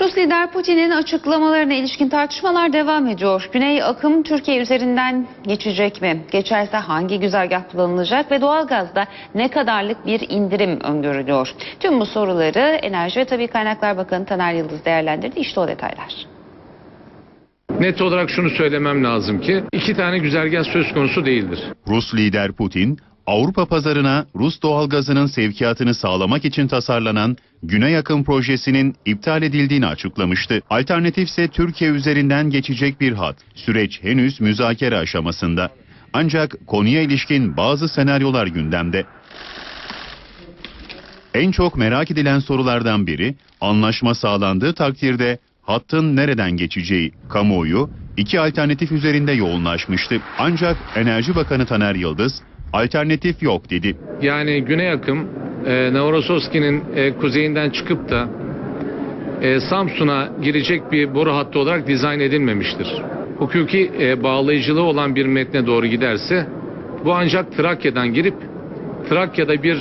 Rus lider Putin'in açıklamalarına ilişkin tartışmalar devam ediyor. Güney akım Türkiye üzerinden geçecek mi? Geçerse hangi güzergah kullanılacak ve doğalgazda ne kadarlık bir indirim öngörülüyor? Tüm bu soruları Enerji ve Tabii Kaynaklar Bakanı Taner Yıldız değerlendirdi. İşte o detaylar. Net olarak şunu söylemem lazım ki iki tane güzergah söz konusu değildir. Rus lider Putin, Avrupa pazarına Rus doğalgazının sevkiyatını sağlamak için tasarlanan Güney Akım projesinin iptal edildiğini açıklamıştı. Alternatifse Türkiye üzerinden geçecek bir hat. Süreç henüz müzakere aşamasında. Ancak konuya ilişkin bazı senaryolar gündemde. En çok merak edilen sorulardan biri, anlaşma sağlandığı takdirde hattın nereden geçeceği. Kamuoyu iki alternatif üzerinde yoğunlaşmıştı. Ancak Enerji Bakanı Taner Yıldız, alternatif yok dedi. Yani Güney akım e, Novorossiysk'in e, kuzeyinden çıkıp da e, Samsun'a girecek bir boru hattı olarak dizayn edilmemiştir. Hukuki e, bağlayıcılığı olan bir metne doğru giderse bu ancak Trakya'dan girip Trakya'da bir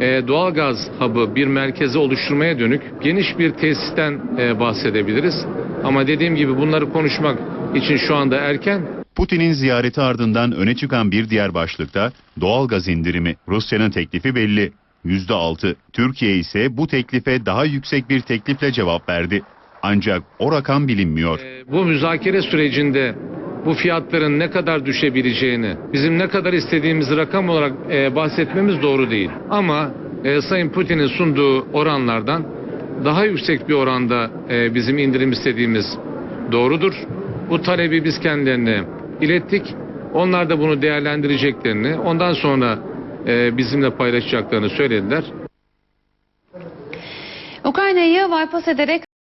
e, doğalgaz hub'ı bir merkezi oluşturmaya dönük geniş bir tesisten e, bahsedebiliriz. Ama dediğim gibi bunları konuşmak için şu anda erken. Putin'in ziyareti ardından öne çıkan bir diğer başlıkta doğalgaz indirimi. Rusya'nın teklifi belli. %6. Türkiye ise bu teklife daha yüksek bir teklifle cevap verdi. Ancak o rakam bilinmiyor. Ee, Bu müzakere sürecinde bu fiyatların ne kadar düşebileceğini, bizim ne kadar istediğimiz rakam olarak e, bahsetmemiz doğru değil. Ama e, Sayın Putin'in sunduğu oranlardan daha yüksek bir oranda e, bizim indirim istediğimiz doğrudur. Bu talebi biz kendilerine ilettik. Onlar da bunu değerlendireceklerini, ondan sonra e, bizimle paylaşacaklarını söylediler. Ukrayna'yı bypass ederek